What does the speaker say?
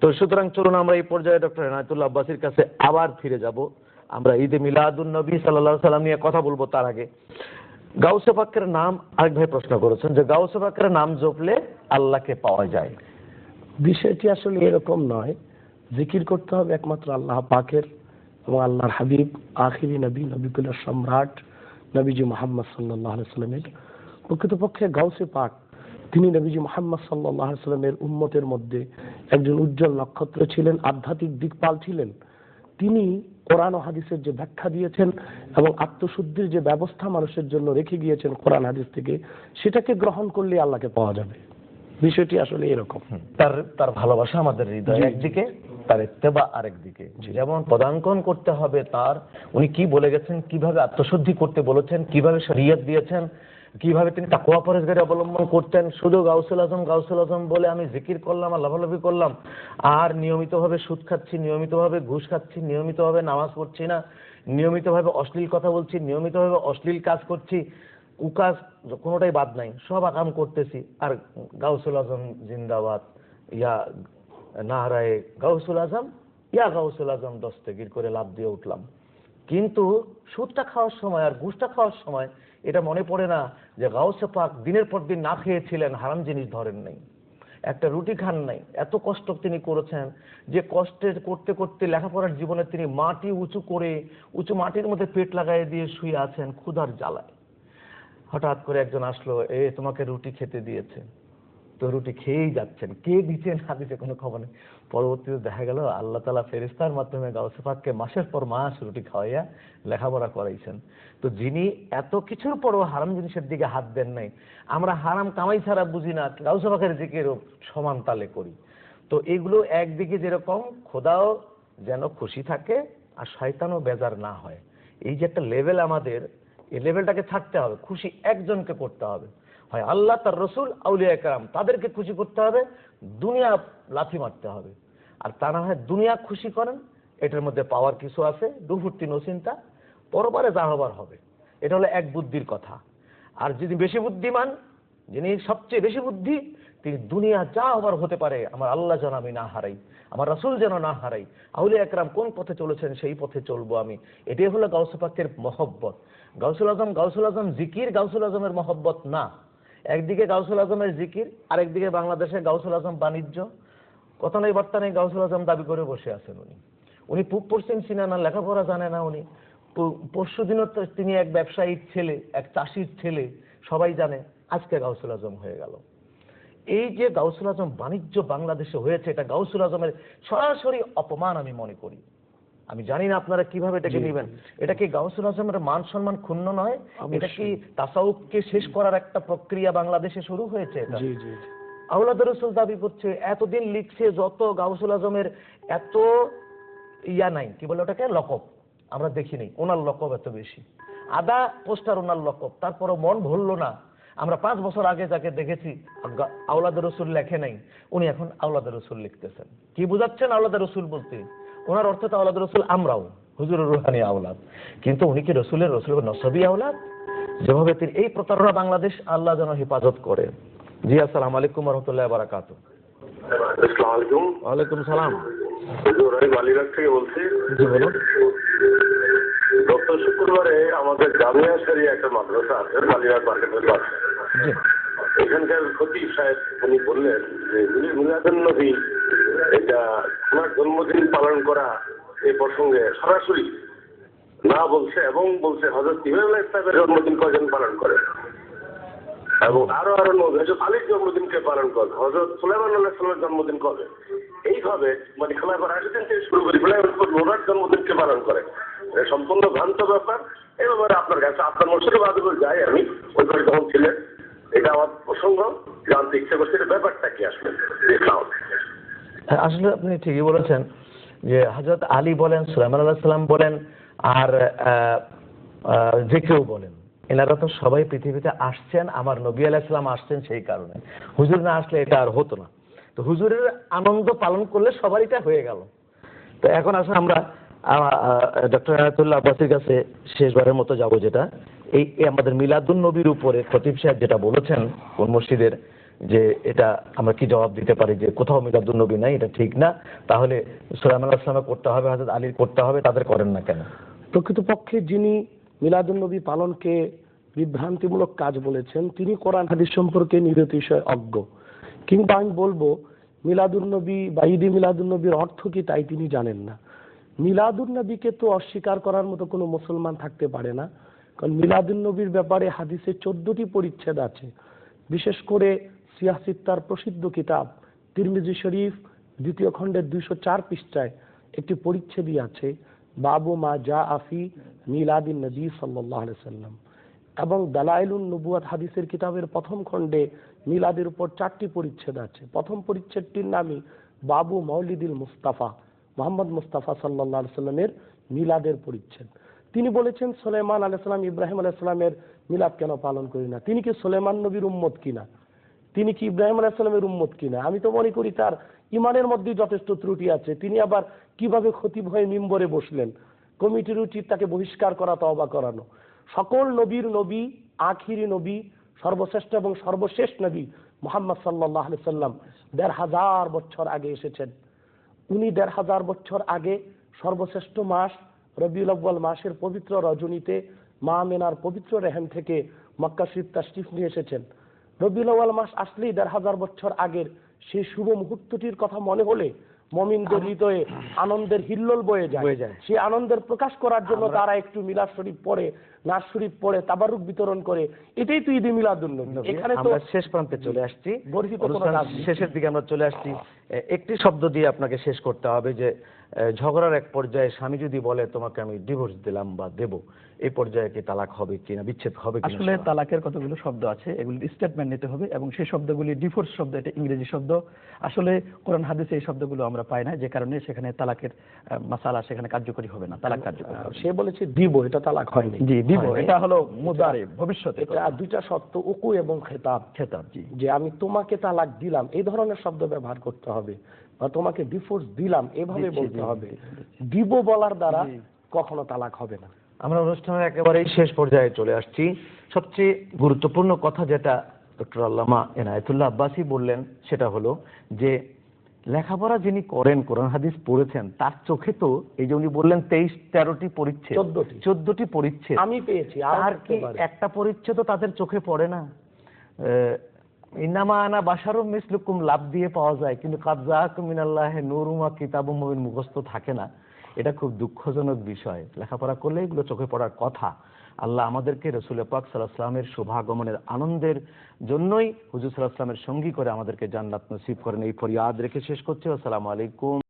তো সুতরাং চলুন আমরা এই পর্যায়ে ডক্টর এনায়তুল্লাহ আব্বাসির কাছে আবার ফিরে যাব। আমরা ঈদে মিলাদুন নবী সাল্লাহ সাল্লাম নিয়ে কথা বলব তার আগে। গাউসে পাকের নাম আরেক ভাই প্রশ্ন করেছেন যে গাউসে পাকের নাম জপলে আল্লাহকে পাওয়া যায়। বিষয়টি আসলে এরকম নয়। জিকির করতে হবে একমাত্র আল্লাহ পাকের এবং আল্লাহর হাবিব, আখিরি নবী নবিকুল্লাহ সম্রাট, নবীজি মোহাম্মদ সাল্লাহ সাল্লামের প্রকৃতপক্ষে গাউসে পাক তিনি নবীজি মোহাম্মদ সাল্লাহ সাল্লামের উম্মতের মধ্যে একজন উজ্জ্বল নক্ষত্র ছিলেন আধ্যাত্মিক দিকপাল ছিলেন। তিনি কোরআন ও হাদিসের যে ব্যাখ্যা দিয়েছেন এবং আত্মশুদ্ধির যে ব্যবস্থা মানুষের জন্য রেখে গিয়েছেন কোরআন হাদিস থেকে সেটাকে গ্রহণ করলে আল্লাহকে পাওয়া যাবে। বিষয়টি আসলে এরকম। তার তার ভালোবাসা আমাদের হৃদয়। একদিকে তার ইত্তেবা আরেক দিকে। যেমন পদাঙ্কন করতে হবে তার উনি কি বলে গেছেন কীভাবে আত্মশুদ্ধি করতে বলেছেন কীভাবে শরীয়ত দিয়েছেন কীভাবে তিনি তাকুয়া পরেশগারি অবলম্বন করতেন? শুধু গাউসুল আজম গাউসুল আজম বলে আমি জিকির করলাম আর লাভালাভি করলাম। আর নিয়মিতভাবে সুদ খাচ্ছি, নিয়মিতভাবে ঘুষ খাচ্ছি, নিয়মিতভাবে নামাজ পড়ছি না, নিয়মিতভাবে অশ্লীল কথা বলছি, নিয়মিতভাবে অশ্লীল কাজ করছি। কুকাজ কোনোটাই বাদ নাই, সব আকাম করতেছি। আর গাউসুল আজম জিন্দাবাদ, ইয়া নাহরায়ে গাউসুল আজম, ইয়া গাউসুল আজম দশ দস্তগির করে লাভ দিয়ে উঠলাম। কিন্তু সুদটা খাওয়ার সময় আর ঘুষটা খাওয়ার সময় এটা মনে পড়ে না যে গাউসে পাক দিনের পর দিন না খেয়েছিলেন, হারাম জিনিস ধরেন নাই। একটা রুটি খান নাই, এত কষ্ট তিনি করেছেন যে কষ্টের করতে করতে লেখাপড়ার জীবনে তিনি মাটি উঁচু করে, উঁচু মাটির মধ্যে পেট লাগাই দিয়ে শুয়ে আছেন ক্ষুধার জ্বালায়। হঠাৎ করে একজন আসলো, এ, তোমাকে রুটি খেতে দিয়েছে। তো রুটি খেয়েই যাচ্ছেন। কে দিচ্ছে না দিচ্ছে কোনো খবর নেই। পরবর্তীতে দেখা গেল, আল্লাহ তালা ফেরিস্তার মাধ্যমে গাউসে পাককে মাসের পর মাস রুটি খাওয়াইয়া লেখাপড়া করাইছেন। তো যিনি এত কিছুর পরও হারাম জিনিসের দিকে হাত দেন নাই, আমরা হারাম কামাই ছাড়া বুঝি না, গাউসে পাকের দিকের সমান তালে করি। তো এগুলো একদিকে যেরকম খোদাও যেন খুশি থাকে আর শয়তানও বেজার না হয়। এই যে একটা লেভেল আমাদের, এই লেভেলটাকে ছাড়তে হবে, খুশি একজনকে করতে হবে। হয় আল্লাহ তার রসুল, আউলিয়া একরাম তাদেরকে খুশি করতে হবে, দুনিয়া লাথি মারতে হবে। আর তা না হয় দুনিয়া খুশি করেন, এটার মধ্যে পাওয়ার কিছু আছে, দুফুর্তি, নচিন্তা পরবারে যা হবার হবে। এটা হলো এক বুদ্ধির কথা। আর যিনি বেশি বুদ্ধিমান, যিনি সবচেয়ে বেশি বুদ্ধি, তিনি দুনিয়া যা হবার হতে পারে, আমার আল্লাহ যেন আমি না হারাই, আমার রাসূল যেন না হারাই। আউলিয়া একরাম কোন পথে চলেছেন, সেই পথে চলবো আমি। এটাই হলো গাউসুপাকের মহব্বত। গাউসুল আজম গাউসুল আজম জিকির, গাউসুল আজমের মহব্বত না। একদিকে গাউসুল আজমের জিকির, আরেকদিকে বাংলাদেশে গাউসুল আজম বাণিজ্য। কথা নেই, বার্তা নেই, গাউসুল আজম দাবি করে বসে আছেন উনি। উনি পূব পশ্চিম চিনে না, লেখাপড়া জানে না উনি। পরশু দিনও তিনি এক ব্যবসায়ীর ছেলে, এক চাষির ছেলে, সবাই জানে আজকে গাউসুল আজম হয়ে গেল। এই যে গাউসুল আজম বাণিজ্য বাংলাদেশে হয়েছে, এটা গাউসুল আজমের সরাসরি অপমান আমি মনে করি। আমি জানি না আপনারা কীভাবে এটাকে নেবেন। এটা কি গাউসুল আজমের মান সম্মান ক্ষুণ্ণ নয়? এটা কি তাসাউফকে শেষ করার একটা প্রক্রিয়া বাংলাদেশে শুরু হয়েছে এটা? জি জি আউলাদ রসুল দাবি করছে এতদিন লিখছে যত গাউসুল আজমের এত ইয়া নাই কি বলে ওটাকে? লকব। আমরা দেখিনি ওনার লকব এত বেশি। আদা পোস্টার ওনার লকব তারপরে মন ভরলো না। আমরা পাঁচ বছর আগে যাকে দেখেছি আওলাদ রসুল লেখে নাই উনি এখন আওলাদ রসুল লিখতেছেন। কি বুঝাচ্ছেন আওলাদ রসুল বলতে? ওনার অর্থ তো আওলাদ রসুল আমরাও হুজুরুর রুহানি আওলাদ। কিন্তু উনি কি রসুলের রসুল নসবি আওলাদ? যেভাবে তিনি এই প্রতারণা বাংলাদেশ আল্লাহ যেন হেফাজত করে। জি আসসালামু আলাইকুম রহমতুল্লাহ বারাকাত ওয়ালাইকুম সালাম। থেকে বলছি। জি বলুন। গত শুক্রবারে আমাদের জামিয়া সারি একটা মাদ্রাসা আছে বালিঘাট মার্কেটের পাশে। এখানকার খতিব সাহেব উনি বললেন যে মিলাদুন নবী এটা ওনার জন্মদিন পালন করা এই প্রসঙ্গে সরাসরি না বলছে এবং বলছে হজরত ইমাম ইসলামের জন্মদিন কজন পালন করে? এবং আরও আরও নবী হজরত আলীর জন্মদিনকে পালন করে? হজরত সুলাইমান আল্লাহ সাল্লামের জন্মদিন কবে? এইভাবে মানে খেলাফার রাশিদিন থেকে শুরু করি নোরার জন্মদিনকে পালন করে? সম্পূর্ণ ভ্রান্ত ব্যাপার। এই ব্যাপারে আপনার কাছে আপনার মসজিদে বাদে যাই আমি, ওই ঘরে যখন ছিলেন এটা আমার প্রসঙ্গ। জানতে ইচ্ছে করছে ব্যাপারটা কি আসলে? হ্যাঁ, আসলে আপনি ঠিকই বলেছেন যে হজরত আলী বলেন সুলাইমান আল্লাহ সাল্লাম বলেন আর যে কেউ বলেন। এনারা তো সবাই পৃথিবীতে আসছেন আমার নবী আলাইসালাম আসছেন সেই কারণে। হুজুর না আসলে এটা আর হতো না। তো হুজুরের আনন্দ পালন করলে সবারই হয়ে গেল। তো এখন আসলে আমরা ডক্টর আয়াতুল্লাহ আব্বাসির কাছে শেষবারের মতো যাব যেটা। এই আমাদের মিলাদুন নবীর উপরে খতিব সাহেব যেটা বলেছেন কোন মসজিদের যে এটা আমরা কি জবাব দিতে পারি যে কোথাও মিলাদুল নবী নাই, এটা ঠিক না। তাহলে সুলাইমান আসলামে করতে হবে হাজরত আলীর করতে হবে, তাদের করেন না কেন? প্রকৃতপক্ষে যিনি মিলাদুন্নবী পালনকে বিভ্রান্তিমূলক কাজ বলেছেন, তিনি কোরআন হাদিস সম্পর্কে নিরতিশয় অজ্ঞ। কিংবা আমি বলব মিলাদুন্নবী বা ঈদে মিলাদুন্নবীর অর্থ কি তাই তিনি জানেন না। মিলাদুন্নবীকে তো অস্বীকার করার মতো কোনো মুসলমান থাকতে পারে না। কারণ মিলাদুন্নবীর ব্যাপারে হাদিসে চোদ্দটি পরিচ্ছেদ আছে। বিশেষ করে সিয়াসিত্তার প্রসিদ্ধ কিতাব, তিরমিজি শরীফ, দ্বিতীয় খণ্ডের দুইশো চার পৃষ্ঠায় একটি পরিচ্ছেদই আছে, বাবু মা জা আফি মিলাদিন নবী সাল্লাহ সাল্লাম। এবং দালাইলুন নবুয়াত হাদিসের কিতাবের প্রথম খণ্ডে মিলাদের উপর চারটি পরিচ্ছেদ আছে। প্রথম পরিচ্ছেদটির নামই বাবু মৌলিদুল মুস্তাফা, মোহাম্মদ মুস্তাফা সাল্লাহ সাল্লামের মিলাদের পরিচ্ছেদ। তিনি বলেছেন সোলেমান আলাইসালাম ইব্রাহিম আলাইসালামের মিলাদ কেন পালন করি না? তিনি কি সোলেমান নবীর উম্মত কিনা? তিনি কি ইব্রাহিম আলাইসালামের উম্মত কিনা? আমি তো মনে করি তার ইমানের মধ্যে যথেষ্ট ত্রুটি আছে। তিনি আবার কীভাবে খতিব হয়ে মিম্বরে বসলেন? কমিটির উচিত তাকে বহিষ্কার করা, তওবা করানো। সকল নবীর নবী, আখিরি নবী, সর্বশ্রেষ্ঠ এবং সর্বশেষ নবী মোহাম্মদ সাল্লাহ সাল্লাম দেড় হাজার বছর আগে এসেছেন। উনি দেড় হাজার বছর আগে সর্বশ্রেষ্ঠ মাস, রবিউল আব্বাল মাসের পবিত্র রজনীতে মা মেনার পবিত্র রেহেন থেকে মক্কা শরীফ তাশরিফ নিয়ে এসেছেন। রবিউল মাস আসলেই দেড় হাজার বছর আগের সেই শুভ মুহূর্তটির কথা মনে হলে মমিনদের হৃদয়ে আনন্দের হিল্লোল বয়ে যায়। যায়। সেই আনন্দের প্রকাশ করার জন্য তারা একটু মিলাদ শরীফ পড়ে নাশ শরীফ পড়ে তাবারুক বিতরণ করে। এটাই তো ঈদে মিলাদুন্নবী এখানে তো আমরা শেষ প্রান্তে চলে আসছি। শেষের দিকে আমরা চলে আসছি। একটি শব্দ দিয়ে আপনাকে শেষ করতে হবে যে ঝগড়ার এক পর্যায়ে স্বামী যদি বলে তোমাকে আমি ডিভোর্স দিলাম বা দেব এই পর্যায়ে কি তালাক হবে কিনা বিচ্ছেদ হবে কিনা আসলে তালাকের কতগুলো শব্দ আছে এগুলি স্টেটমেন্ট নিতে হবে এবং সেই শব্দগুলি ডিভোর্স শব্দ এটা ইংরেজি শব্দ। আসলে কোরআন হাদিসে এই শব্দগুলো আমরা পাই না যে কারণে সেখানে তালাকের মাসালা সেখানে কার্যকরী হবে না তালাক কার্যকরী হবে সে বলেছে দিব এটা তালাক হয়নি। জি দিব এটা হলো মুদারে ভবিষ্যতে এটা দুইটা শর্ত উকু এবং খেতাব। খেতাব জি। যে আমি তোমাকে তালাক দিলাম এই ধরনের শব্দ ব্যবহার করতে হবে বা তোমাকে ডিফোর্স দিলাম এভাবে বলতে হবে। দিব বলার দ্বারা কখনো তালাক হবে না। আমরা অনুষ্ঠানের একেবারেই শেষ পর্যায়ে চলে আসছি। সবচেয়ে গুরুত্বপূর্ণ কথা যেটা ডক্টর আল্লামা এনায়েতুল্লাহ আব্বাসি বললেন সেটা হলো যে লেখাপড়া যিনি করেন কোরআন হাদিস পড়েছেন তার চোখে তো এই যে উনি বললেন তেইশ তেরোটি পরিচ্ছেদ। চোদ্দটি। চোদ্দটি পরিচ্ছেদ। আমি পেয়েছি আর আর কি একটা পরিচ্ছেদ তাদের চোখে পড়ে না? বাসারও মিসলুকুম, লাভ দিয়ে পাওয়া যায়, কিন্তু কাবজা নুরুমা কিতাব মুখস্থ থাকে না। এটা খুব দুঃখজনক বিষয়। লেখাপড়া করলে এগুলো চোখে পড়ার কথা। আল্লাহ আমাদেরকে রসুল পাক সাল্লাহামের শুভাগমনের আনন্দের জন্যই হুজুর সাল্লাহ সঙ্গী করে আমাদেরকে জান্নাত নসিব করেন। এই ফরিয়াদ রেখে শেষ করছি। আসসালামু আলাইকুম।